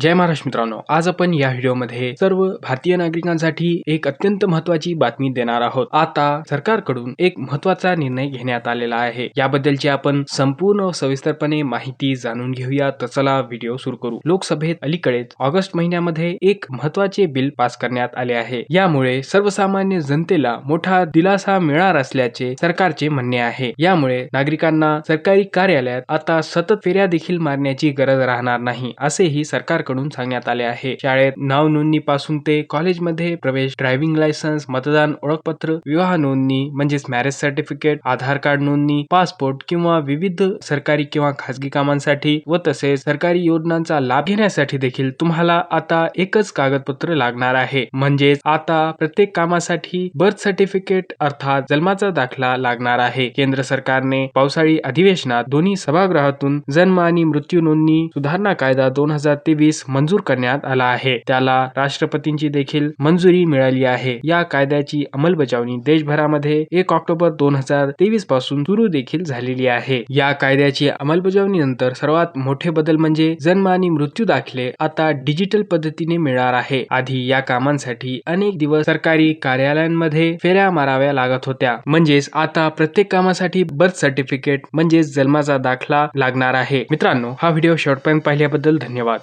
जय महाराष्ट्र मित्रांनो आज आपण या व्हिडिओमध्ये सर्व भारतीय नागरिकांसाठी एक अत्यंत महत्वाची बातमी देणार आहोत. आता सरकारकडून एक महत्त्वाचा निर्णय घेण्यात आलेला आहे. याबद्दलची आपण संपूर्ण सविस्तरपणे माहिती जाणून घेऊया. तर चला व्हिडिओ सुरू करू. लोकसभेत अलीकडेच ऑगस्ट महिन्यामध्ये एक महत्त्वाचे बिल पास करण्यात आले आहे. यामुळे सर्वसामान्य जनतेला मोठा दिलासा मिळणार असल्याचे सरकारचे म्हणणे आहे. यामुळे नागरिकांना सरकारी कार्यालयात आता सतत फेऱ्या देखील मारण्याची गरज राहणार नाही असेही सरकार सरकारकडून सांगण्यात आले आहे. शाळेत नाव नोंदणी पासून ते कॉलेजमध्ये प्रवेश ड्रायव्हिंग लायसन्स मतदान ओळखपत्र विवाह नोंदणी म्हणजेच मॅरेज सर्टिफिकेट आधार कार्ड नोंदणी पासपोर्ट किंवा विविध सरकारी किंवा खासगी कामांसाठी व तसेच सरकारी योजनांचा लाभ घेण्यासाठी देखील तुम्हाला आता एकच कागदपत्र लागणार आहे. म्हणजेच आता प्रत्येक कामासाठी बर्थ सर्टिफिकेट अर्थात जन्माचा दाखला लागणार आहे. केंद्र सरकारने पावसाळी अधिवेशनात दोन्ही सभागृहातून जन्म आणि मृत्यू नोंदणी सुधारणा कायदा दोन हजार तेवीस मंजूर करण्यात आला आहे. त्याला राष्ट्रपतींची देखील मंजुरी मिळाली आहे. या कायद्याची अंमलबजावणी देशभरामध्ये एक ऑक्टोबर दोन हजार तेवीसपासून सुरू देखील झालेली आहे. या कायद्याची अंमलबजावणी नंतर सर्वात मोठे बदल म्हणजे जन्म आणि मृत्यू दाखले आता डिजिटल पद्धतीने मिळणार आहे. आधी या कामांसाठी अनेक दिवस सरकारी कार्यालयांमध्ये फेऱ्या माराव्या लागत होत्या. म्हणजेच आता प्रत्येक कामासाठी बर्थ सर्टिफिकेट म्हणजेच जन्माचा दाखला लागणार आहे. मित्रांनो हा व्हिडिओ शेवटपर्यंत पाहिल्याबद्दल धन्यवाद.